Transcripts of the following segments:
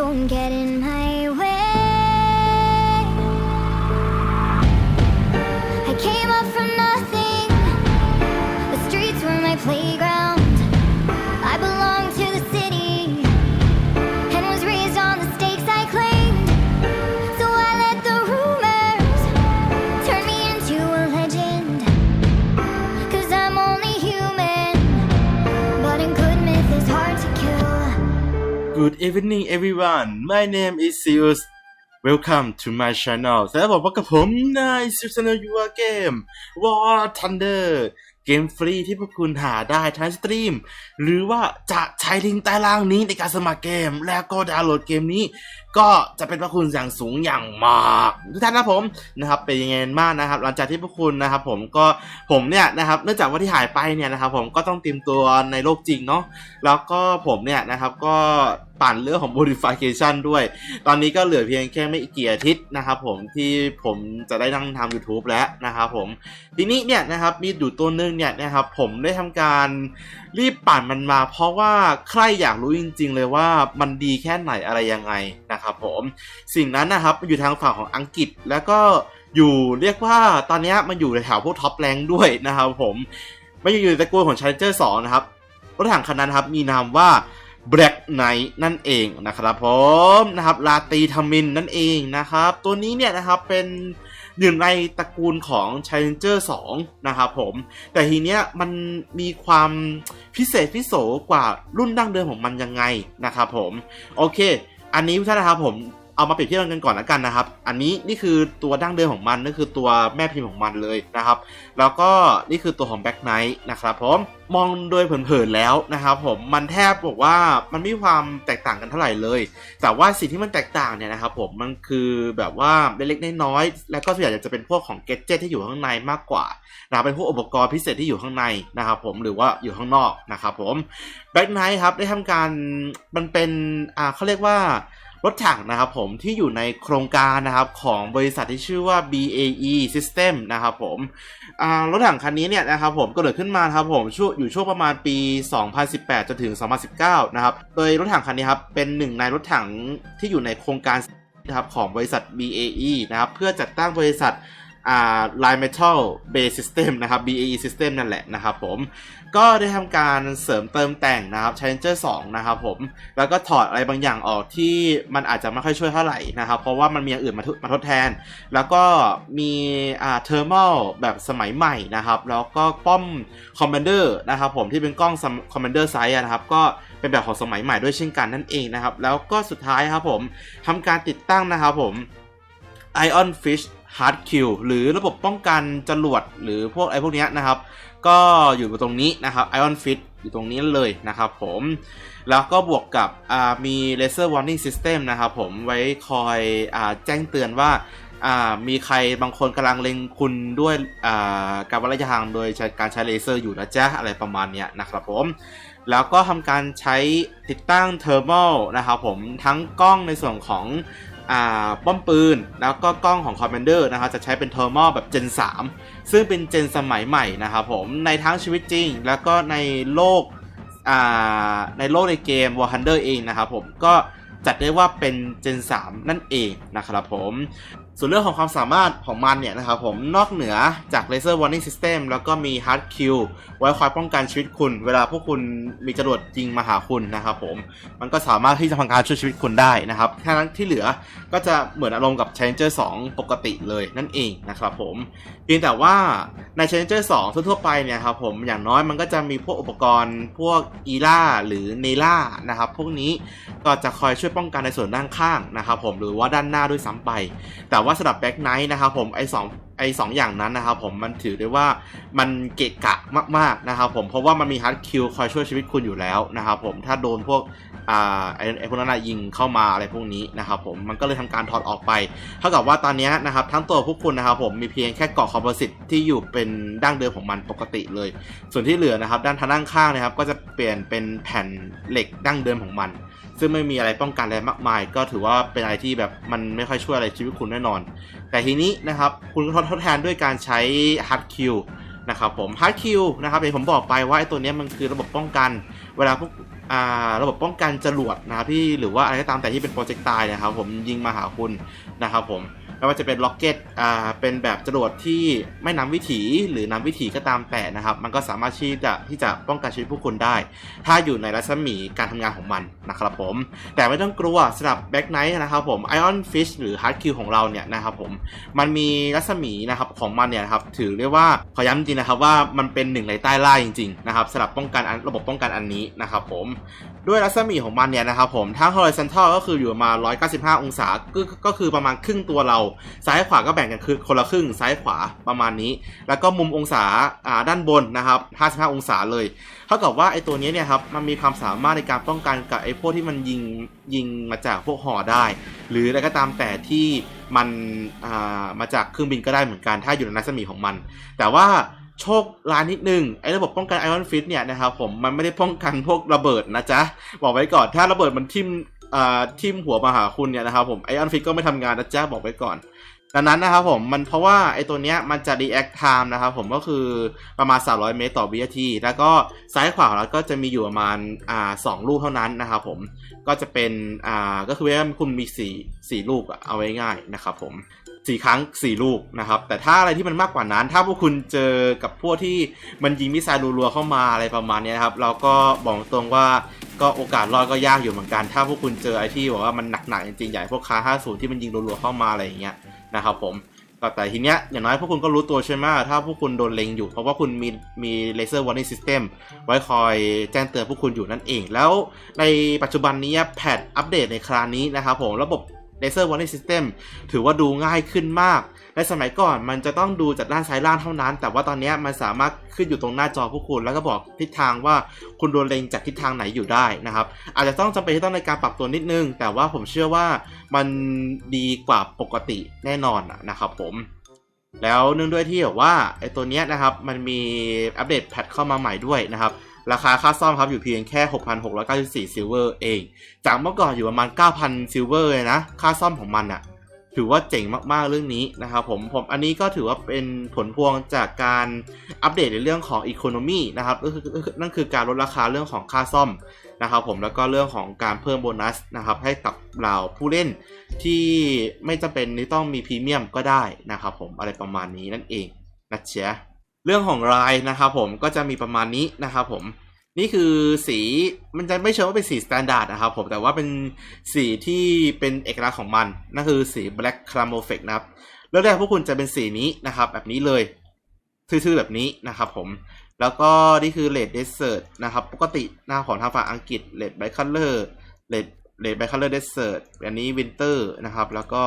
don't get in my way. Good evening everyone my name is Zeus Welcome to my channel สวัสดีครับผมพบกับผมนายซิวช n นยูเกม War Thunder เกมฟรีที่พวกคุณหาได้ทั้งสตรีม หรือว่าจะใช้ลิงก์ใต้ล่างนี้ในการสมัครเกม แล้วก็ดาวน์โหลดเกมนี้ ก็จะเป็นพระคุณอย่างสูงอย่างมากทุกท่านนะผมนะครับเป็นยังไงบ้างนะครับ หลังจากที่พวกคุณนะครับผมก็ผมเนี่ยนะครับเนื่องจากว่าที่หายไปเนี่ยนะครับผมก็ต้องเตรียมตัวในโลกจริงเนาะแล้วก็ผมเนี่ยนะครับก็ ปั่นเรื่องของ modification ด้วย ตอนนี้ก็เหลือเพียงแค่ไม่กี่อาทิตย์นะครับผมที่ผมจะได้นั่งทำ YouTube แล้วนะครับผม ทีนี้เนี่ยนะครับมีอยู่ตัวนึงเนี่ยนะครับผมได้ทำการรีบปั่นมันมา เพราะว่าใครอยากรู้จริง ๆ เลยว่ามันดีแค่ไหนอะไรยังไงนะครับผมสิ่งนั้นนะครับอยู่ทางฝั่งของอังกฤษแล้วก็อยู่เรียกว่าตอนนี้มันอยู่ในแถวพวกท็อปแรงด้วยนะครับผมมันอยู่ในตระกูลของ Challenger 2 นะครับรถถังคันนั้นครับมีนามว่า Black Knight นั่นเองนะครับผมนะครับลาตีทามินนั่นเองนะครับ ตัวนี้เนี่ยนะครับเป็นหนึ่งในตระกูลของ Challenger 2 นะครับผม แต่ทีเนี้ยมันมีความพิเศษพิโสกว่ารุ่นดั้งเดิมของมันยังไงนะครับผม โอเค อันนี้ท่านนะครับผม เอามาเปรียบเทียบกันก่อนแล้วกันนะครับ อันนี้นี่คือตัวดั้งเดิมของมันนี่คือตัวแม่พิมพ์ของมันเลยนะครับ แล้วก็นี่คือตัวของ Black Knight นะครับผมมองโดยเผินๆแล้วนะครับผมมันแทบบอกว่ามันไม่มีความแตกต่างกันเท่าไหร่เลย แต่ว่าสิ่งที่มันแตกต่างเนี่ยนะครับผมมันคือแบบว่าเล็กๆน้อยๆแล้วก็ส่วนใหญ่จะเป็นพวกของเกจเจตที่อยู่ข้างในมากกว่านะครับเป็นพวกอุปกรณ์พิเศษที่อยู่ข้างในนะครับผมหรือว่าอยู่ข้างนอกนะครับผม Black Knight ครับได้ทำการมันเป็นอ่าเขาเรียกว่า รถถังนะครับผมที่อยู่ในโครงการนะครับของบริษัทที่ชื่อว่า BAE System นะครับผมรถถังคันนี้เนี่ยนะครับผมก็เกิดขึ้นมาครับผมช่วอยู่ช่วงประมาณปี 2018 จนถึง 2019 นะครับ โดยรถถังคันนี้ครับเป็นหนึ่งในรถถังที่อยู่ในโครงการนะครับของบริษัท BAE นะครับเพื่อจัดตั้งบริษัท อ่า Line Metal Base System นะครับ BAE System นั่นแหละนะครับผม ก็ได้ทำการเสริมเติมแต่งนะครับ Challenger 2 นะครับผม แล้วก็ถอดอะไรบางอย่างออกที่มันอาจจะไม่ค่อยช่วยเท่าไหร่นะครับ เพราะว่ามันมีอย่างอื่นมาทดมาทดแทน แล้วก็มีอ่าเทอร์มลแบบสมัยใหม่นะครับ แล้วก็ป้อมคอมมานเดอร์นะครับผมที่เป็นกล้องคอมมานเดอร์ไซส์นะครับ ก็เป็นแบบของสมัยใหม่ด้วยเช่นกันนั่นเองนะครับ แล้วก็สุดท้ายครับผมทำการติดตั้งนะครับผม Ion Fish Hard Kill หรือระบบป้องกันจรวดหรือพวกไอ้พวกนี้นะครับ ก็อยู่ตรงนี้นะครับ Ion Fish อยู่ตรงนี้เลยนะครับผม แล้วก็บวกกับอ่ามี Laser Warning System นะครับผมไว้คอยอแจ้งเตือนว่ามีใครบางคนกำลังเล็งคุณด้วยการวัดระยะห่างโดยการใช้เลเซอร์อยู่นะจ๊ะอะไรประมาณนี้นะครับผม แล้วก็ทำการใช้ติดตั้งเทอร์ม l นะครับผมทั้งกล้องในส่วนของ ป้อมปืน แล้วก็กล้องของ Commander นะครับจะใช้เป็นเทอร์ม l แบบ Gen 3 ซึ่งเป็นเจนสมัยใหม่นะครับผมในทั้งชีวิตจริง แล้วก็ในโลกในโลกในเกม War Thunder เองนะครับผมก็จัดได้ว่าเป็น Gen 3 นั่นเองนะครับผม ส่วนเรื่องของความสามารถของมันเนี่ยนะครับผมนอกเหนือจาก Laser Warning System แล้วก็มี Hard Q ไว้คอยป้องกันชีวิตคุณ เวลาพวกคุณมีจรวดยิงมาหาคุณนะครับผมมันก็สามารถที่จะทำการช่วยชีวิตคุณได้นะครับแค่นั้นที่เหลือก็จะเหมือนอารมณ์กับ Challenger 2 ปกติเลยนั่นเองนะครับผม พียงแต่ว่าใน Challenger 2 ทั่วๆไปเนี่ยครับผมอย่างน้อยมันก็จะมีพวกอุปกรณ์พวกอีล่าหรือเนล่านะครับพวกนี้ก็จะคอยช่วยป้องกันในส่วนด้านข้างนะครับผมหรือว่าด้านหน้าด้วยซ้ำไป แต่ว่าสำหรับแบ็กไนท์นะครับผมไอ้สอง ไอ้สองอย่างนั้นนะครับผมมันถือได้ว่ามันเกะกะมากๆนะครับผมเพราะว่ามันมีฮาร์ดคิวคอยช่วยชีวิตคุณอยู่แล้วนะครับผมถ้าโดนพวกอ่าไอ้ไอพวกนั้นยิงเข้ามาอะไรพวกนี้นะครับผมมันก็เลยทำการถอดออกไปเท่ากับว่าตอนนี้นะครับทั้งตัวพวกคุณนะครับผมมีเพียงแค่เกาะคอมโพสิตที่อยู่เป็นดั้งเดิมของมันปกติเลย ส่วนที่เหลือนะครับด้านทางด้านข้างนะครับก็จะเปลี่ยนเป็นแผ่นเหล็กดั้งเดิมของมัน ซึ่งไม่มีอะไรป้องกันอะไรมากมาย ก็ถือว่าเป็นอะไรที่แบบมันไม่ค่อยช่วยอะไรชีวิตคุณแน่นอน แต่ทีนี้นะครับคุณก็ทดแทนด้วยการใช้ hard kill นะครับผม hard kill นะครับอย่างผมบอกไปว่าไอ้ตัวนี้มันคือระบบป้องกัน เวลาพวกอ่าระบบป้องกันจรวดนะครับพี่หรือว่าอะไรก็ตามแต่ที่เป็นโปรเจกต์ตายนะครับผมยิงมาหาคุณนะครับผม ไม่ว่าจะเป็นล็อกเก็ตอ่าเป็นแบบจรวดที่ไม่นำวิถีหรือนำวิถีก็ตามแต่นะครับ มันก็สามารถที่จะที่จะป้องกันชีวิตผู้คนได้ ถ้าอยู่ในรัศมีการทำงานของมันนะครับผม แต่ไม่ต้องกลัวสำหรับแบ็กไนท์นะครับผมไอออนฟิชหรือฮาร์ดคิวของเราเนี่ยนะครับผมมันมีรัศมีนะครับของมันเนี่ยครับถือเรียกว่าขอย้ำจริงนะครับว่ามันเป็นหนึ่งในใต้ล่าจริงๆนะครับสำหรับป้องกันระบบป้องกันอันนี้นะครับผมด้วยรัศมีของมันเนี่ยนะครับผมทั้ง horizontal ก็คืออยู่มา 195 องศาก็ก็คือประมาณครึ่งตัวเรา ซ้ายขวาก็แบ่งกันคือคนละครึ่งซ้ายขวาประมาณนี้ แล้วก็มุมองศาอ่าด้านบนนะครับ 55 องศาเลยเท่ากับว่าไอ้ตัวนี้เนี่ยครับมันมีความสามารถในการป้องกันกับไอ้พวกที่มันยิงยิงมาจากพวกหอได้ หรืออะไรก็ตามแต่ที่มันอ่ามาจากเครื่องบินก็ได้เหมือนกัน ถ้าอยู่ในรัศมีของมัน แต่ว่า โชคร้ายนิดนึง ไอ้ระบบป้องกันไอออนฟิตเนี่ยนะครับผมมันไม่ได้ป้องกันพวกระเบิดนะจ๊ะ บอกไว้ก่อนถ้าระเบิดมันทิ่มอ่าทิ่มหัวมาหาคุณเนี่ยนะครับผมไอออนฟิตก็ไม่ทำงานนะจ๊ะ บอกไว้ก่อนดังนั้นนะครับผมมันเพราะว่าไอตัวเนี้ยมันจะ react time นะครับผมก็คือประมาณ 300 เมตรต่อวินาที แล้วก็ซ้ายขวาของเราก็จะมีอยู่ประมาณอ่าสองลูกเท่านั้นนะครับผมก็จะเป็นอ่าก็คือว่าคุณมีสี่สี่ลูกอะเอาไว้ง่ายนะครับผม สี่ครั้งสี่ลูกนะครับ แต่ถ้าอะไรที่มันมากกว่านั้น ถ้าพวกคุณเจอกับพวกที่มันยิงมิสไซล์รัวๆเข้ามาอะไรประมาณนี้นะครับ เราก็บอกตรงว่าก็โอกาสรอดก็ยากอยู่เหมือนกัน ถ้าพวกคุณเจอไอ้ที่บอกว่ามันหนักๆจริงๆใหญ่พวกคา50 ที่มันยิงรัวๆเข้ามาอะไรอย่างเงี้ยนะครับผมก็แต่ทีเนี้ยอย่างน้อยพวกคุณก็รู้ตัวใช่ไหมถ้าพวกคุณโดนเล็งอยู่ เพราะว่าคุณมีมีเลเซอร์วอร์นิ่งซิสเต็มไว้คอยแจ้งเตือนพวกคุณอยู่นั่นเอง แล้วในปัจจุบันนี้แพทอัปเดตในคราวนี้นะครับผมระบบ เลเซอร์วอร์นิ่งซิสเต็มถือว่าดูง่ายขึ้นมากในสมัยก่อนมันจะต้องดูจากด้านซ้ายล่างเท่านั้น แต่ว่าตอนนี้มันสามารถขึ้นอยู่ตรงหน้าจอพวกคุณ แล้วก็บอกทิศทางว่าคุณโดนเล็งจากทิศทางไหนอยู่ได้นะครับ อาจจะต้องจำเป็นที่ต้องในการปรับตัวนิดนึง แต่ว่าผมเชื่อว่ามันดีกว่าปกติแน่นอนนะครับผม แล้วเนื่องด้วยที่แบบว่าไอ้ตัวนี้นะครับมันมีอัปเดตแพทเข้ามาใหม่ด้วยนะครับ ราคาค่าซ่อมครับอยู่เพียงแค่ 6,694ซิลเวอร์เอง จากเมื่อก่อนอยู่ประมาณ 9,000ซิลเวอร์เลยนะ ค่าซ่อมของมันอะถือว่าเจ๋งมากๆเรื่องนี้นะครับผมผมอันนี้ก็ถือว่าเป็นผลพวงจากการอัปเดตในเรื่องของอีโคโนมีนะครับก็คือนั่นคือการลดราคาเรื่องของค่าซ่อมนะครับผมแล้วก็เรื่องของการเพิ่มโบนัสนะครับให้กับเราผู้เล่นที่ไม่จำเป็นที่ต้องมีพรีเมียมก็ได้นะครับผมอะไรประมาณนี้นั่นเองนะเชียเรื่องของรายนะครับผมก็จะมีประมาณนี้นะครับผม นี่คือสีมันจะไม่เชิงว่าเป็นสีสแตนดาร์ดนะครับผมแต่ว่าเป็นสีที่เป็นเอกลักษณ์ของมัน นั่นคือสี Black c l a m o f e c นะครับเริ่มแรกพวกคุณจะเป็นสีนี้นะครับ แบบนี้เลยทื่อๆแบบนี้นะครับผมแล้วก็นี่คือ Red Desert นะครับ ปกติหน้าของทางฝั่งอังกฤษ Red by Color Red Red by Color Desert อันนี้ Winter นะครับ แล้วก็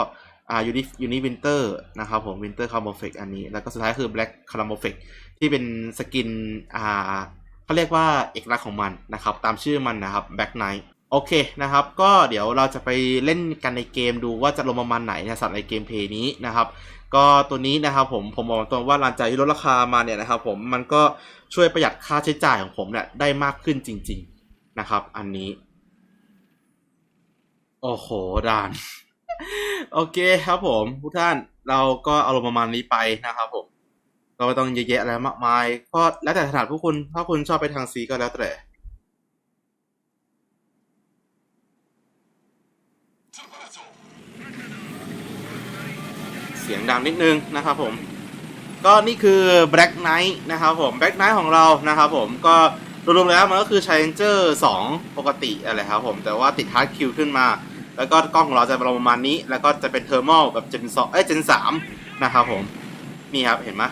อ่า Uni Uni Winter นะครับผม Winter c l a m o f e c อันนี้ แล้วก็สุดท้ายคือ Black c l a m o f e c ที่เป็นสกินอ่า เขาเรียกว่าเอกลักษณ์ของมันนะครับ ตามชื่อมันนะครับ Back Knight โอเคนะครับ ก็เดี๋ยวเราจะไปเล่นกันในเกมดูว่าจะลงประมาณไหนนะสำหรับในเกมเพย์นี้นะครับ ก็ตัวนี้นะครับผมผมบอกตรงว่าหลังจากที่ลดราคามาเนี่ยนะครับผมมันก็ช่วยประหยัดค่าใช้จ่ายของผมเนี่ยได้มากขึ้นจริง ๆนะครับ อันนี้ โอ้โหด่าน โอเคครับผมทุกท่านเราก็เอาลงประมาณนี้ไปนะครับผม ก็ไม่ต้องเยอะแยะอะไรมากมายก็แล้วแต่ถนัดพวกคุณถ้าคุณชอบไปทางซีก็แล้วแต่เสียงดังนิดนึงนะครับผม ก็นี่คือ Black Knight นะครับผม Black Knight ของเรานะครับผมก็รวมๆแล้วมันก็คือ Challenger 2 ปกติอะไรครับผม แต่ว่าติด Hard Q ขึ้นมา แล้วก็กล้องของเราจะประมาณนี้ แล้วก็จะเป็นเทอร์ม l แบบ Gen 2เอ้ย Gen 3นะครับผม นี่ครับ เห็นไหม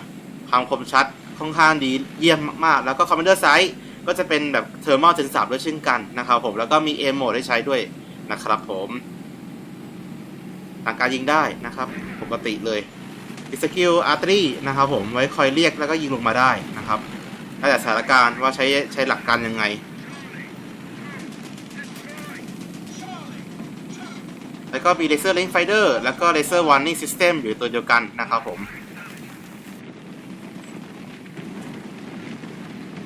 ความคมชัดค่อนข้างดีเยี่ยมมากๆ แล้วก็ Commander Size ก็จะเป็นแบบเทอร์ม l Gen 3ด้วยเช่นกันนะครับผม แล้วก็มี A mode ให้ใช้ด้วยนะครับผมต่างการยิงได้นะครับ ปกติเลยอีสกิลอาร์ตรีนะครับผมไว้คอยเรียกแล้วก็ยิงลงมาได้นะครับแล้วแต่สถานการณ์ว่าใช้ใช้หลักการยังไงแล้วก็มีเลเซอร์เลนไฟเดอร์แล้วก็เลเซอร์ว a ร์นิ่งซิสเต็มอยู่ตัวเดียวกันนะครับผม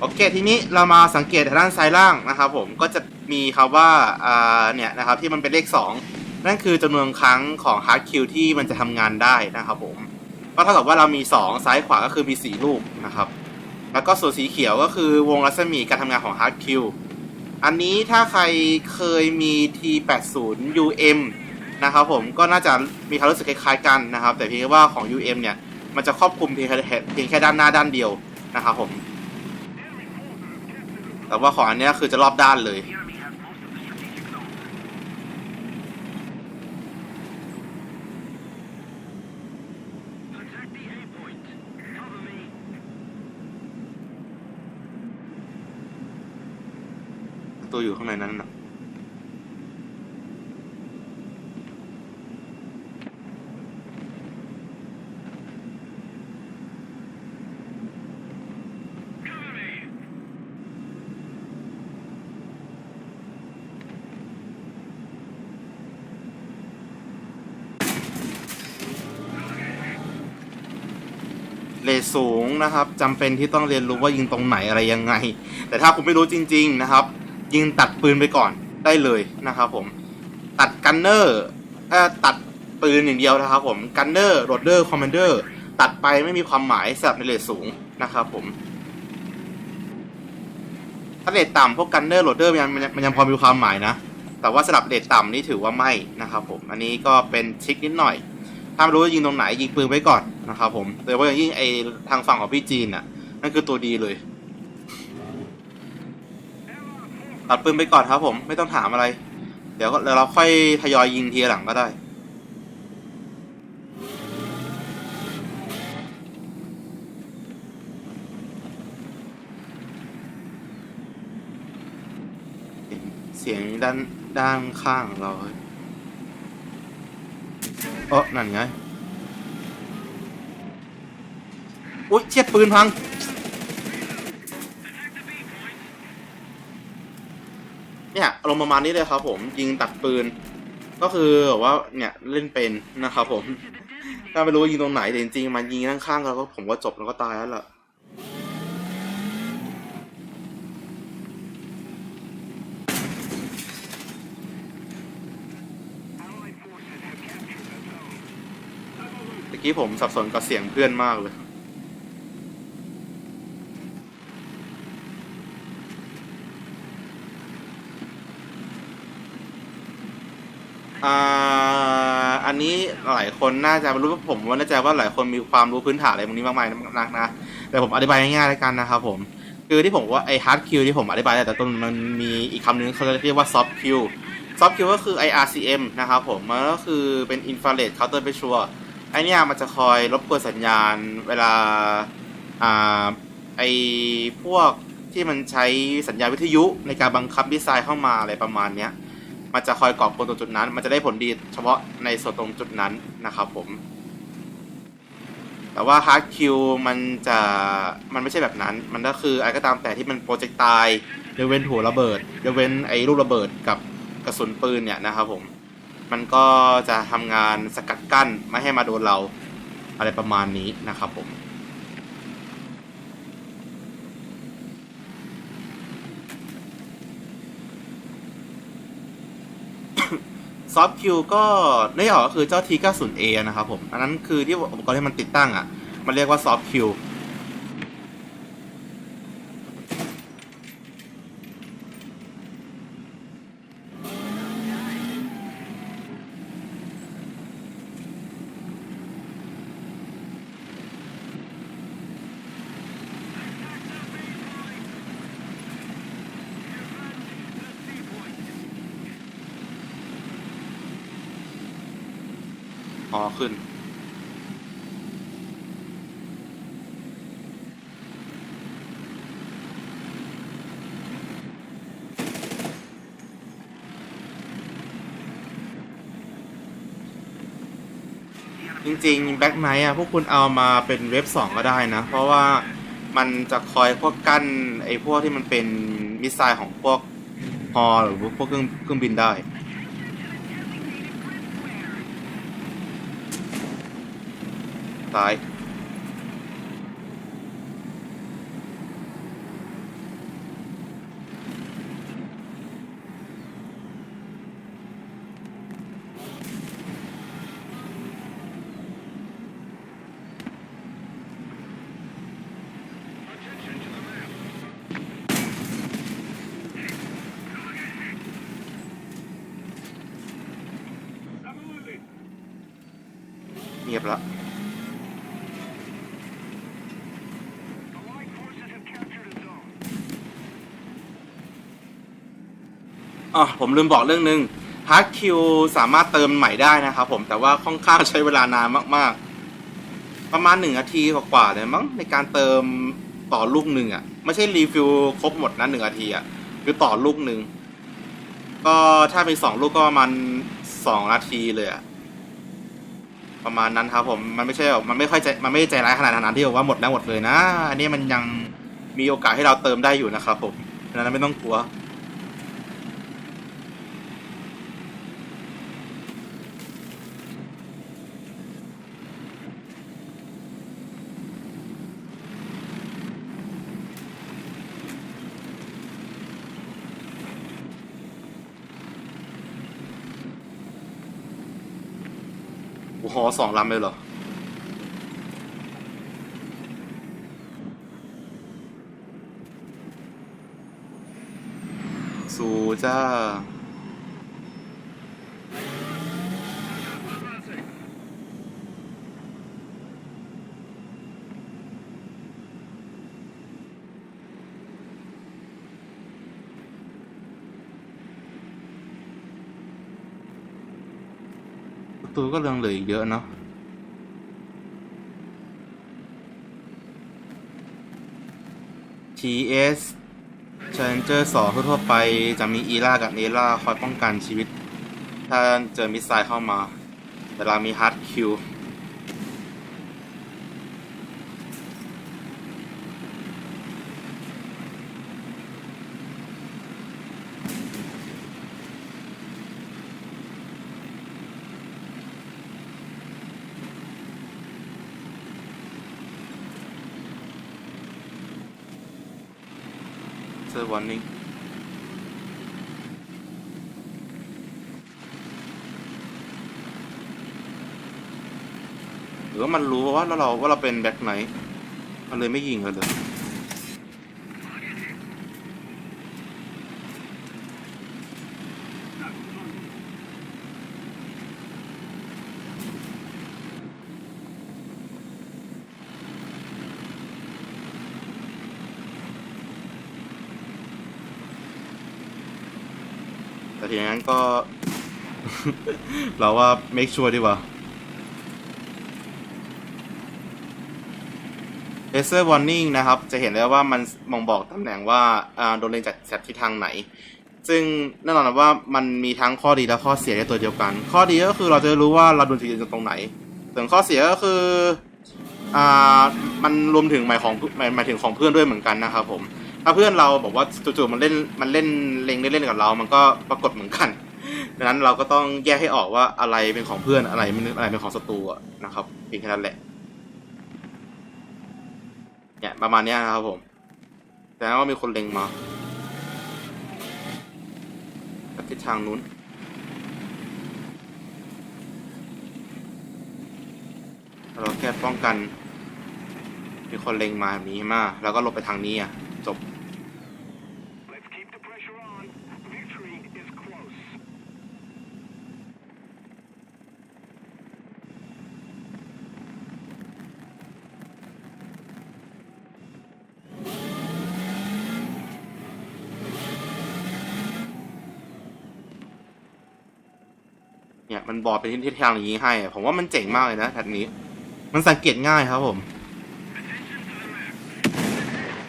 อเคทีนี้เรามาสังเกตด้านซ้ายล่างนะครับ ผมก็จะมีคำว่าอ่าเนี่ยนะครับที่มันเป็นเลข 2 นั่นคือจำนวนครั้งของฮาร์ดคิวที่มันจะทำงานได้นะครับผมก็เท่ากับว่าเรามี 2 ซ้ายขวาก็คือมี 4 ลูกนะครับ แล้วก็ส่วนสีเขียวก็คือวงรัศมีการทำงานของฮาร์ดคิวอันนี้ถ้าใครเคยมี T80 UM นะครับผมก็น่าจะมีความรู้สึกคล้ายๆกันนะครับ แต่เพียงแค่ว่าของ UM เนี่ย มันจะครอบคลุมเพียงแค่ด้านหน้าด้านเดียวนะครับผม แต่ว่าของอันนี้คือจะรอบด้านเลย ตัวอยู่ข้างในนั้นนะ สูงนะครับจำเป็นที่ต้องเรียนรู้ว่ายิงตรงไหนอะไรยังไง แต่ถ้าคุณไม่รู้จริง ๆนะครับ ยิงตัดปืนไปก่อนได้เลยนะครับผมตัดกันเนอร์ตัดปืนอย่างเดียวนะครับผมกันเนอร์โรดเดอร์คอมมานเดอร์ตัดไปไม่มีความหมายสำหรับในเลทสูงนะครับผมถ้าเลทต่ำพวกกันเนอร์โรดเดอร์มันยังมันยังมันยังพอมีความหมายนะ แต่ว่าสำหรับเลทต่ำนี่ถือว่าไม่นะครับผมอันนี้ก็เป็นทริคนิดหน่อย ถ้าไม่รู้ว่ายิงตรงไหนยิงปืนไว้ก่อนนะครับผมโดยเฉพาะอย่างยิ่งไอทางฝั่งของพี่จีนน่ะนั่นคือตัวดีเลยตัดปืนไปก่อนครับผมไม่ต้องถามอะไร เดี๋ยวก็เดี๋ยวเราค่อยทยอยยิงทีหลังก็ได้เสียงด้านด้านข้างเรา เออนั่นไงอุ้ยเชียดปืนพัง เนี่ยอารมณ์ประมาณนี้เลยครับผมยิงตัดปืน ก็คือแบบว่าเนี่ยเล่นเป็นนะครับผม ถ้าไม่รู้ว่ายิงตรงไหนแต่จริงๆมันยิงข้างๆเราก็ผมก็จบแล้วก็ตายแล้วล่ะ กี้ผมสับสนกับเสียงเพื่อนมากเลย อ่า อันนี้หลายคนน่าจะรู้ว่าผมว่าน่าจะว่าหลายคนมีความรู้พื้นฐานอะไรพวกนี้มากมายนักนะ แต่ผมอธิบายง่ายๆแล้วกันนะครับผม คือที่ผมว่าไอ้ hard kill ที่ผมอธิบายแต่ต้นมันมีอีกคำหนึ่งเขาเรียกว่า soft kill soft kill ก็คือ IRCM นะครับผม มันก็คือเป็น infrared counter pressure ไอเนี้ยมันจะคอยรบกวนสัญญาณเวลาอ่าไอพวกที่มันใช้สัญญาณวิทยุในการบังคับดีไซน์เข้ามาอะไรประมาณเนี้ยมันจะคอยก่อกวนตรงจุดนั้น มันจะได้ผลดีเฉพาะในส่วนตรงจุดนั้นนะครับผม แต่ว่า hard kill มันจะมันไม่ใช่แบบนั้น มันก็คืออะไรก็ตามแต่ที่มันโปรเจกต์ตายยกเว้นหัวระเบิดยกเว้นไอ้ลูกระเบิดกับกระสุนปืนเนี่ยนะครับผม มันก็จะทำงานสกัดกั้นไม่ให้มาโดนเราอะไรประมาณนี้นะครับผมซอฟคิวก็ได้ออกก็คือเจ้า T90A นะครับผม อันนั้นคือที่อุปกรณ์ที่มันติดตั้งอะ มันเรียกว่าซอฟคิวพอขึ้น จริงๆแบ็กไนท์อะพวกคุณเอามาเป็นเว็บสองก็ได้นะ เพราะว่ามันจะคอยพวกกั้นไอ้พวกที่มันเป็นมิสไซล์ของพวกฮอหรือพวกเครื่องเครื่องบินได้ ซ้าย อ๋อผมลืมบอกเรื่องหนึ่งฮาร์ดคิวสามารถเติมใหม่ได้นะครับผมแต่ว่าค่อนข้างใช้เวลานานมากๆ ประมาณหนึ่งนาทีกว่าๆเลยมั้งในการเติมต่อลูกหนึ่งอะ ไม่ใช่รีฟิลครบหมดนะหนึ่งนาทีอะคือต่อลูกหนึ่งก็ถ้ามีสองลูกก็ประมาณสองนาทีเลยอะประมาณนั้นครับผมมันไม่ใช่แบบมันไม่ค่อยใจมันไม่ใจร้ายขนาดนั้นที่บอกว่าหมดแล้วหมดเลยนะ อันนี้มันยังมีโอกาสให้เราเติมได้อยู่นะครับผมฉะนั้นไม่ต้องกลัว อสองลำเลยเหรอ สูจ้า ประตูก็ยังเหลืออีกเยอะเนาะ TS Challenger 2ทั่วไปจะมีอีล่ากับเนล่าคอยป้องกันชีวิต ถ้าเจอมิสไซล์เข้ามา แต่เรามีฮาร์ดคิว sensor warning หรือว่ามันรู้ว่าเราว่าเราเป็นแบ็คไนท์มันเลยไม่ยิงกันเลย แต่ทีนั้นก็ เราว่า make sure ดีกว่า laser warning นะครับ จะเห็นได้ว่ามันมองบอกตำแหน่งว่าโดนเล็งจากจากทิศทางไหน ซึ่งแน่นอนว่ามันมีทั้งข้อดีและข้อเสียในตัวเดียวกัน ข้อดีก็คือเราจะรู้ว่าเราโดนจิตจากตรงไหน ส่วนข้อเสียก็คืออ่ามันรวมถึงหมายของหมายถึงของเพื่อนด้วยเหมือนกันนะครับผม ถ้าเพื่อนเราบอกว่าจู่ๆมันเล่นมันเล่นเลงเล่นๆกับเรา มันก็ปรากฏเหมือนกันดังนั้นเราก็ต้องแยกให้ออกว่าอะไรเป็นของเพื่อนอะไรอะไรเป็นของศัตรูนะครับเพียงแค่นั้นแหละเนี่ยประมาณนี้นะครับผม แต่ว่ามีคนเล็งมาทิศทางนู้นเราแค่ป้องกัน มีคนเล็งมาแบบนี้มาแล้วก็หลบไปทางนี้อะ จบ Let's keep the pressure on. Victory is close. เนี่ยมัน บอกเป็นทิศทางอย่างนี้ให้ ผมว่ามันเจ๋งมากเลยนะแพทนี้ มันสังเกตง่ายครับผม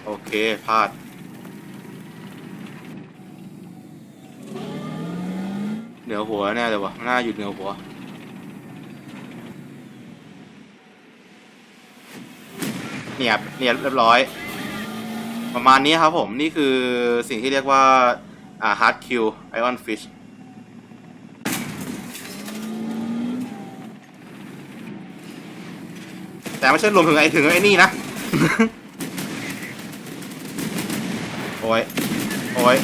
โอเคพลาดเหนือหัวแน่เลยวะหน้าอยู่เหนือหัวเนี่ยบเนี่ยบเรียบร้อย ประมาณนี้ครับผม นี่คือสิ่งที่เรียกว่า อ่า hard kill iron fish แต่ไม่ใช่รวมถึงไอ้ถึงไอ้นี่นะ โอ้ย โอ้ย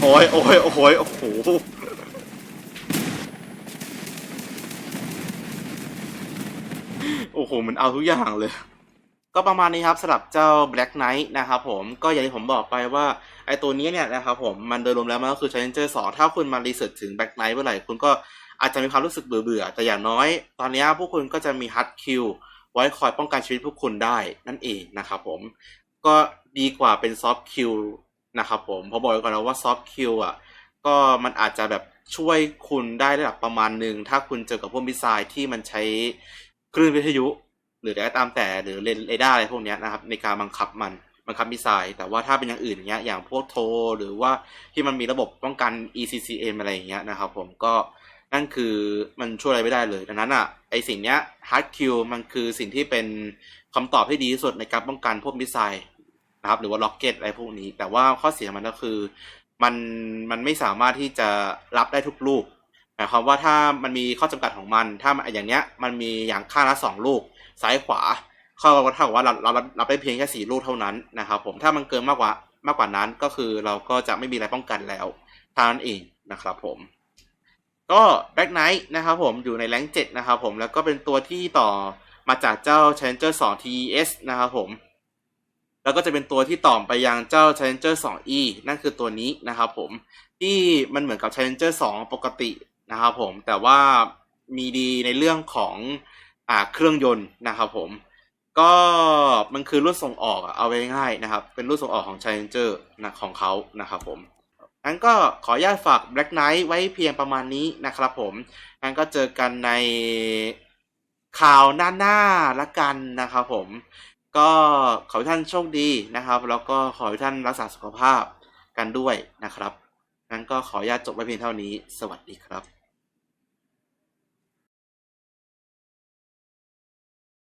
โอ้ย โอ้ย โอ้ย โอ้โหโอ้โห มันเอาทุกอย่างเลย ก็ประมาณนี้ครับสำหรับเจ้า Black Knight นะครับผม ก็อย่างที่ผมบอกไปว่าไอตัวนี้เนี่ยนะครับผม มันโดยรวมแล้วมันก็คือ Challenger 2 ถ้าคุณมารีเสิร์ชถึง Black Knight เมื่อไหร่คุณก็ อาจจะมีความรู้สึกเบื่อๆแต่อย่างน้อย ตอนนี้พวกคุณก็จะมี Hard Kill ไว้คอยป้องกันชีวิตพวกคุณได้นั่นเองนะครับผมก็ดีกว่าเป็น Soft Kill นะครับผมเพอบอกไว้ก่อนนะว่า Soft Kill อะก็มันอาจจะแบบช่วยคุณได้ระดับประมาณหนึ่งถ้าคุณเจอกับพวกมิสไซล์ที่มันใช้คลื่นวิทยุ หรืออะไรก็ตามแต่หรือเรดาร์อะไรพวกนี้นะครับในการบังคับมันบังคับมิสไซล์แต่ว่าถ้าเป็นอย่างอื่นอย่างเงี้ยอย่างพวกโทรหรือว่าที่มันมีระบบป้องกัน ECCM อะไรอย่างเงี้ยนะครับผมก็ นั่นคือมันช่วยอะไรไม่ได้เลยดังนั้นอะไอสิ่งเนี้ย hard kill มันคือสิ่งที่เป็นคำตอบที่ดีที่สุดในการป้องกันพวกมิสไซล์นะครับ หรือว่าล็อกเก็ตอะไรพวกนี้ แต่ว่าข้อเสียมันก็คือมันมันไม่สามารถที่จะรับได้ทุกลูกหมายความว่าถ้ามันมีข้อจำกัดของมัน ถ้าอย่างเนี้ยมันมีอย่างข้างละสองลูก ซ้ายขวาเข้ากับเท่ากับว่าเราเราเราได้เพียงแค่สี่ลูกเท่านั้นนะครับผมถ้ามันเกินมากกว่ามากกว่านั้นก็คือเราก็จะไม่มีอะไรป้องกันแล้วเท่านั้นเองนะครับผม ก็แบ็กไนท์นะครับผมอยู่ในแรงเจ็ดนะครับผมแล้วก็เป็นตัวที่ต่อมาจากเจ้า Challenger 2 TES นะครับผม แล้วก็จะเป็นตัวที่ต่อไปยังเจ้า Challenger 2E นั่นคือตัวนี้นะครับผมที่มันเหมือนกับ Challenger 2 ปกตินะครับผมแต่ว่ามีดีในเรื่องของอ่าเครื่องยนต์นะครับผม ก็มันคือรุ่นส่งออกเอาไว้ง่ายนะครับ เป็นรุ่นส่งออกของ Challenger นะของเขานะครับผม งั้นก็ขออนุญาตฝาก Black Knight ไว้เพียงประมาณนี้นะครับผมงั้นก็เจอกันในข่าวหน้าๆละกันนะครับผม ก็ขอให้ท่านโชคดีนะครับ แล้วก็ขอให้ท่านรักษาสุขภาพกันด้วยนะครับงั้นก็ขออนุญาตจบไว้เพียงเท่านี้ สวัสดีครับ